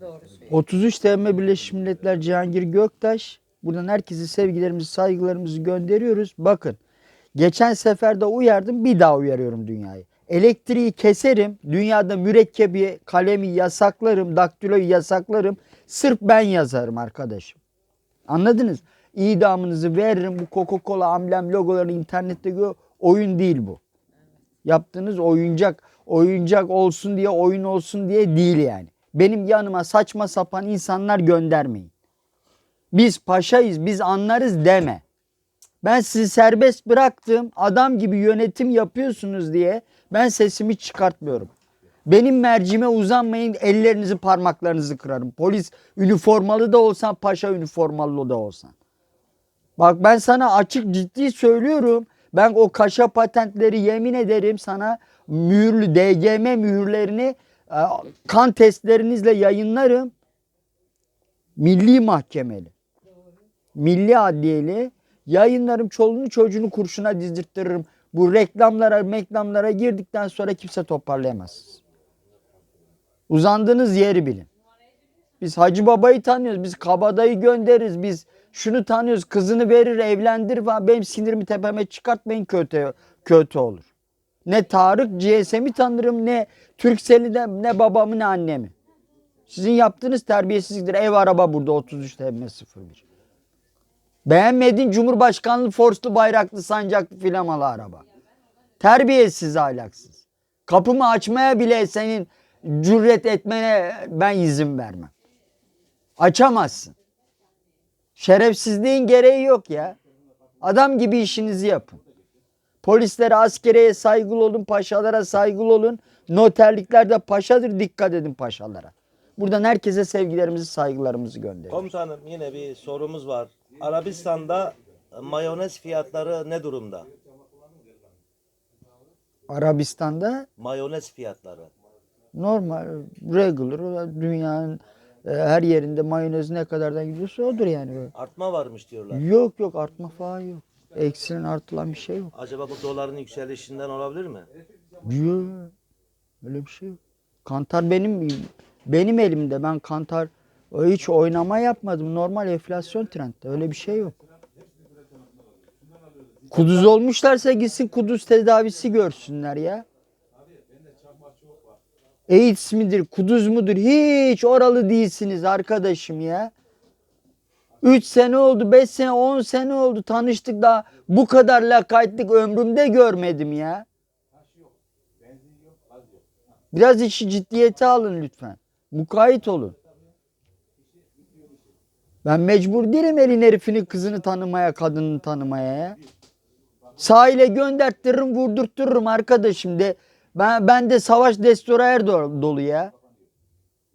Doğru söylüyorsun. 33 TM Birleşmiş Milletler Cihangir Göktaş. Buradan herkese sevgilerimizi, saygılarımızı gönderiyoruz. Bakın geçen sefer de uyardım bir daha uyarıyorum dünyayı. Elektriği keserim, dünyada mürekkebi, kalemi yasaklarım, daktiloyu yasaklarım. Sırf ben yazarım arkadaşım. Anladınız? İdamınızı veririm. Bu Coca-Cola amblem logoları internette gör. Oyun değil bu. Yaptığınız oyuncak, oyuncak olsun diye, oyun olsun diye değil yani. Benim yanıma saçma sapan insanlar göndermeyin. Biz paşayız, biz anlarız deme. Ben sizi serbest bıraktım. Adam gibi yönetim yapıyorsunuz diye ben sesimi çıkartmıyorum. Benim mercime uzanmayın ellerinizi parmaklarınızı kırarım. Polis üniformalı da olsan paşa üniformalı da olsan. Bak ben sana açık ciddi söylüyorum. Ben o kaşa patentleri yemin ederim sana mühürlü DGM mühürlerini kan testlerinizle yayınlarım. Milli mahkemeli. Milli adliyeli yayınlarım çoluğunu çocuğunu kurşuna dizdirttiririm. Bu reklamlara meklamlara girdikten sonra kimse toparlayamaz. Uzandığınız yeri bilin. Biz Hacı Baba'yı tanıyoruz. Biz Kabadayı göndeririz. Biz şunu tanıyoruz. Kızını verir, evlendir falan. Benim sinirimi tepeme çıkartmayın kötü kötü olur. Ne Tarık GSM'i tanırım ne Türksel'i de ne babamı ne annemi. Sizin yaptığınız terbiyesizliktir. Ev araba burada 33 TM 01. Beğenmedin Cumhurbaşkanlığı forslu bayraklı sancaklı filamalı araba. Terbiyesiz ahlaksız. Kapımı açmaya bile senin cüret etmene ben izin vermem. Açamazsın. Şerefsizliğin gereği yok ya. Adam gibi işinizi yapın. Polislere, askereye saygılı olun, paşalara saygılı olun. Noterliklerde paşadır, dikkat edin paşalara. Buradan herkese sevgilerimizi, saygılarımızı gönderiyoruz. Komutanım yine bir sorumuz var. Arabistan'da mayonez fiyatları ne durumda? Arabistan'da Mayonez fiyatları. normal, regular, dünyanın e, her yerinde mayonez ne kadardan gidiyorsa odur yani. Artma varmış diyorlar. Yok yok artma falan yok. Eksilen artılan bir şey yok. Acaba bu doların yükselişinden olabilir mi? Yok. Öyle bir şey yok. Kantar benim benim elimde. Ben kantar hiç oynama yapmadım. Normal enflasyon trendde. Öyle bir şey yok. Kuduz olmuşlarsa gitsin kuduz tedavisi görsünler ya. AIDS midir, kuduz mudur? Hiç oralı değilsiniz arkadaşım ya. 3 sene oldu, 5 sene, 10 sene oldu tanıştık daha bu kadar lakaytlık ömrümde görmedim ya. Biraz işi ciddiyete alın lütfen. Mukayyet olun. Ben mecbur değilim elin herifini kızını tanımaya, kadını tanımaya ya. Sahile gönderttiririm, vurdurttururum arkadaşım de. Ben, ben de savaş destroyer do- dolu ya.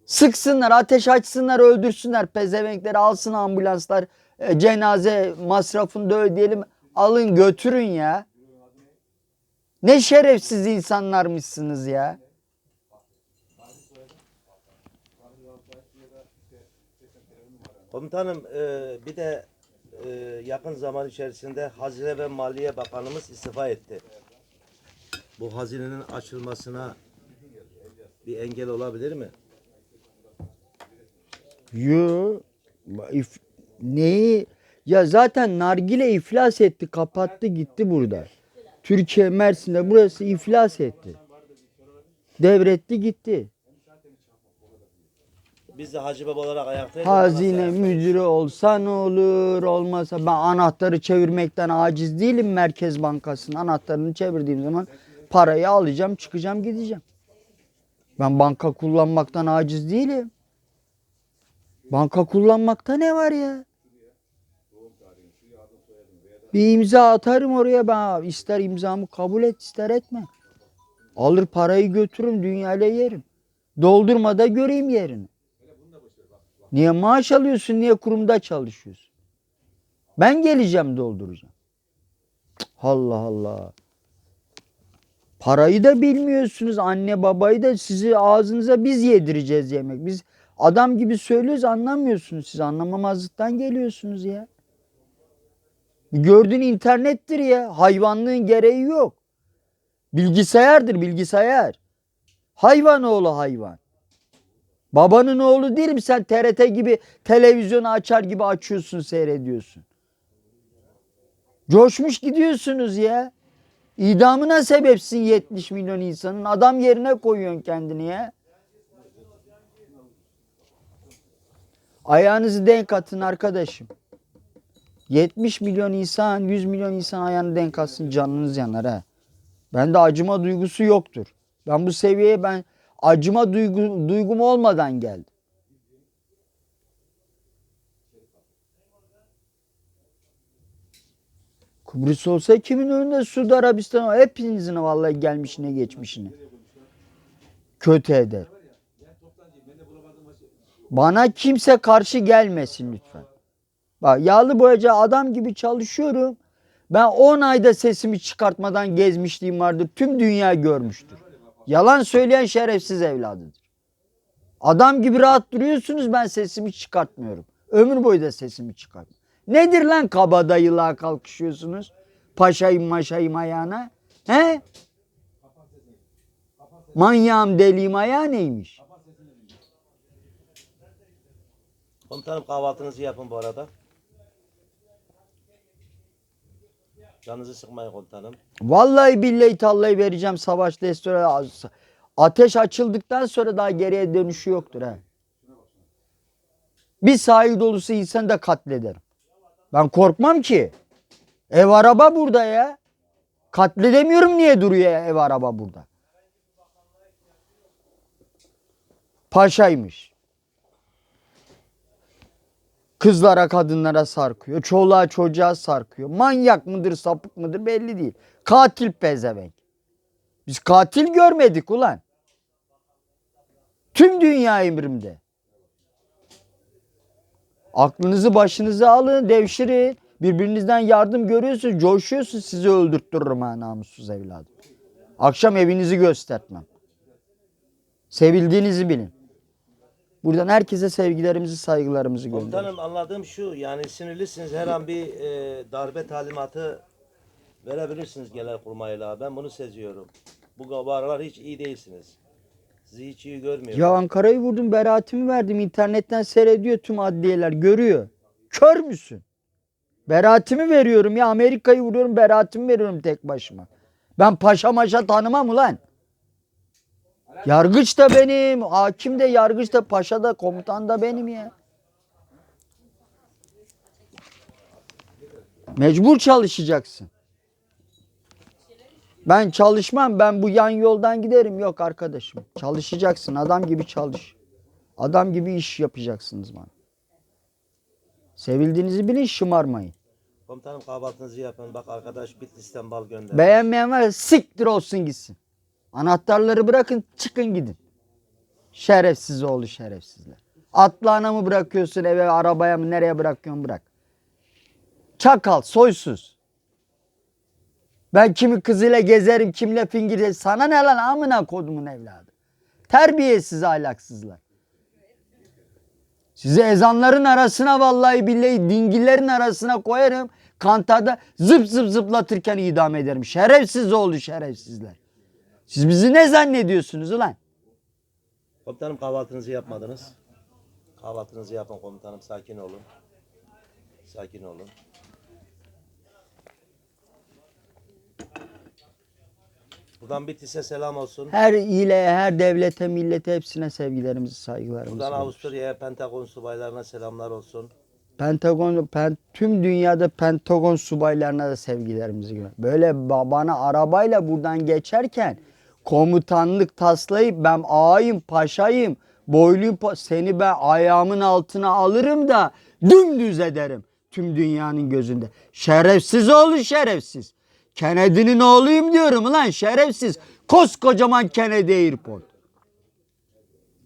Sıksınlar, ateş açsınlar, öldürsünler pezevenkleri, alsın ambulanslar, e, cenaze masrafını da ödeyelim. Alın götürün ya. Ne şerefsiz insanlarmışsınız ya. Komutanım e, bir de e, yakın zaman içerisinde Hazine ve Maliye Bakanımız istifa etti. Bu hazinenin açılmasına bir engel olabilir mi? Yo. if- neyi? Ya zaten nargile iflas etti, kapattı gitti burada. Türkiye Mersin'de burası iflas etti. Devretti gitti. Biz de Hacı Baba olarak ayaktayız. Hazine müdürü olsa ne olur olmasa ben anahtarı çevirmekten aciz değilim Merkez Bankası'nın anahtarını çevirdiğim zaman parayı alacağım çıkacağım gideceğim. Ben banka kullanmaktan aciz değilim. Banka kullanmakta ne var ya? Bir imza atarım oraya ben ister imzamı kabul et ister etme. Alır parayı götürürüm dünyayla yerim. Doldurmada göreyim yerini. Niye maaş alıyorsun? Niye kurumda çalışıyorsun? Ben geleceğim dolduracağım. Allah Allah. Parayı da bilmiyorsunuz. Anne babayı da sizi ağzınıza biz yedireceğiz yemek. Biz adam gibi söylüyoruz anlamıyorsunuz. Siz anlamamazlıktan geliyorsunuz ya. Gördüğün internettir ya. Hayvanlığın gereği yok. Bilgisayardır bilgisayar. Hayvan oğlu hayvan. Babanın oğlu değilim sen TRT gibi televizyonu açar gibi açıyorsun seyrediyorsun. Coşmuş gidiyorsunuz ya. İdamına sebepsin 70 milyon insanın. Adam yerine koyuyorsun kendini ya. Ayağınızı denk atın arkadaşım. 70 milyon insan, 100 milyon insan ayağını denk atsın canınız yanar ha. Bende acıma duygusu yoktur. Ben bu seviyeye ben acıma duygu, duygum olmadan geldim. Kıbrıs olsa kimin önünde Suudi Arabistan hepinizin vallahi gelmişine geçmişine. Kötü eder. Bana kimse karşı gelmesin lütfen. Bak yağlı boyacı adam gibi çalışıyorum. Ben 10 ayda sesimi çıkartmadan gezmişliğim vardır. Tüm dünya görmüştür. Yalan söyleyen şerefsiz evladıdır. Adam gibi rahat duruyorsunuz ben sesimi çıkartmıyorum. Ömür boyu da sesimi çıkartmıyorum. Nedir lan kabadayılığa kalkışıyorsunuz? Paşayım maşayım ayağına. He? Manyağım deliyim ayağı neymiş? Komutanım kahvaltınızı yapın bu arada. Canınızı sıkmayın komutanım. Vallahi billahi tallahi vereceğim savaş destere. Ateş açıldıktan sonra daha geriye dönüşü yoktur ha. Bir sahil dolusu insan da katlederim. Ben korkmam ki. Ev araba burada ya. Katledemiyorum niye duruyor ev araba burada? Paşaymış. Kızlara kadınlara sarkıyor. Çoluğa çocuğa sarkıyor. Manyak mıdır sapık mıdır belli değil. Katil pezevenk. Biz katil görmedik ulan. Tüm dünya emrimde. Aklınızı başınıza alın, devşirin. Birbirinizden yardım görüyorsunuz, coşuyorsunuz sizi öldürttürürüm ha namussuz evladım. Akşam evinizi göstertmem. Sevildiğinizi bilin. Buradan herkese sevgilerimizi, saygılarımızı gönderiyoruz. Komutanım anladığım şu yani sinirlisiniz her an bir e, darbe talimatı verebilirsiniz genelkurmayla. Ben bunu seziyorum. Bu, aralar hiç iyi değilsiniz. Sizi hiç iyi görmüyorum. Ya Ankara'yı vurdum, beraatimi verdim. İnternetten seyrediyor tüm adliyeler, görüyor. Kör müsün? Beraatimi veriyorum ya. Amerika'yı vuruyorum, beraatimi veriyorum tek başıma. Ben paşa maşa tanımam ulan. Yargıç da benim, hakim de, yargıç da, paşa da, komutan da benim ya. Mecbur çalışacaksın. Ben çalışmam. Ben bu yan yoldan giderim. Yok arkadaşım. Çalışacaksın. Adam gibi çalış. Adam gibi iş yapacaksınız bana. Sevildiğinizi bilin şımarmayın. Komutanım kahvaltınızı yapın. Bak arkadaş Bitlis'ten bal gönder. Beğenmeyen var siktir olsun gitsin. Anahtarları bırakın çıkın gidin. Şerefsiz oğlu şerefsizler. Atlağına mı bırakıyorsun eve arabaya mı nereye bırakıyorsun bırak. Çakal soysuz. Ben kimi kızıyla gezerim kimle fingir sana ne lan amına kodumun evladı. Terbiyesiz ahlaksızlar. Sizi ezanların arasına vallahi billahi dingillerin arasına koyarım. Kantarda zıp zıp zıplatırken idam ederim. Şerefsiz oldu şerefsizler. Siz bizi ne zannediyorsunuz ulan? Komutanım kahvaltınızı yapmadınız. Kahvaltınızı yapın komutanım. Sakin olun. Sakin olun. Buradan Bitlis'e selam olsun. Her ile, her devlete, millete hepsine sevgilerimizi, saygılarımızı. Buradan sunuyoruz. Avusturya'ya Pentagon subaylarına selamlar olsun. Pentagon, pen, tüm dünyada Pentagon subaylarına da sevgilerimizi gönderiyoruz. Böyle ba- bana arabayla buradan geçerken komutanlık taslayıp ben ağayım, paşayım, boyluyum, seni ben ayağımın altına alırım da dümdüz ederim tüm dünyanın gözünde. Şerefsiz oğlu şerefsiz. Kennedy'nin oğluyum diyorum ulan şerefsiz. Koskocaman Kennedy Airport.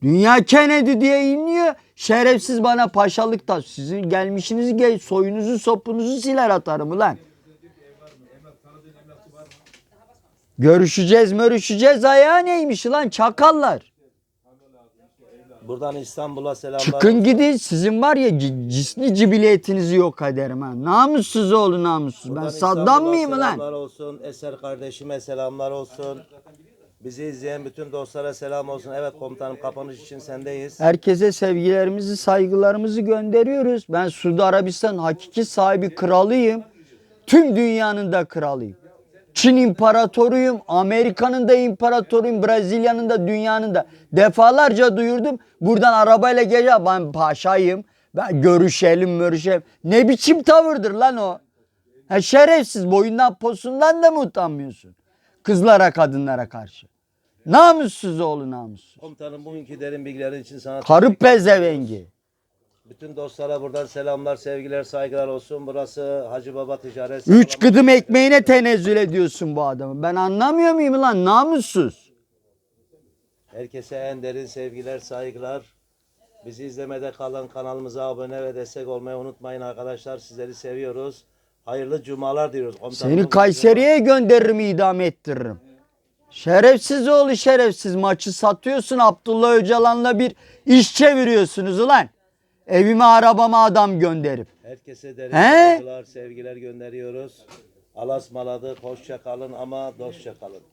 Dünya Kennedy diye inliyor. Şerefsiz bana paşalık da sizin gelmişinizi gel soyunuzu sopunuzu siler atarım ulan. Görüşeceğiz mörüşeceğiz ayağı neymiş lan çakallar. Buradan İstanbul'a selamlar Çıkın gidin sizin var ya cisni cibiliyetinizi yok ederim ha. Namussuz oğlu namussuz. Ben Buradan Saddam İstanbul'a mıyım lan? Selamlar olsun. Eser kardeşime selamlar olsun. Bizi izleyen bütün dostlara selam olsun. Evet komutanım kapanış için sendeyiz. Herkese sevgilerimizi, saygılarımızı gönderiyoruz. Ben Suudi Arabistan hakiki sahibi kralıyım. Tüm dünyanın da kralıyım. Çin imparatoruyum, Amerika'nın da imparatoruyum, Brezilya'nın da dünyanın da. Defalarca duyurdum. Buradan arabayla gece ben paşayım. Ben görüşelim, görüşelim. Ne biçim tavırdır lan o? Ha şerefsiz boyundan posundan da mı utanmıyorsun? Kızlara, kadınlara karşı. Namussuz oğlu namussuz. Komutanım bugünkü derin bilgilerin için sana Karı pezevengi. Bütün dostlara buradan selamlar, sevgiler, saygılar olsun. Burası Hacı Baba Ticaret Üç gıdım ekmeğine tenezzül ediyorsun bu adamı. Ben anlamıyor muyum lan namussuz? Herkese en derin sevgiler, saygılar. Bizi izlemede kalan kanalımıza abone ve destek olmayı unutmayın arkadaşlar. Sizleri seviyoruz. Hayırlı cumalar diliyoruz. Komutanım, Seni Kayseri'ye gönderirim idam ettiririm. Şerefsiz oğlu şerefsiz maçı satıyorsun Abdullah Öcalan'la bir iş çeviriyorsunuz ulan. Evime arabama adam gönderip. Herkese derin He? saygılar, sevgiler gönderiyoruz. Alas maladık, hoşça kalın ama dostça kalın.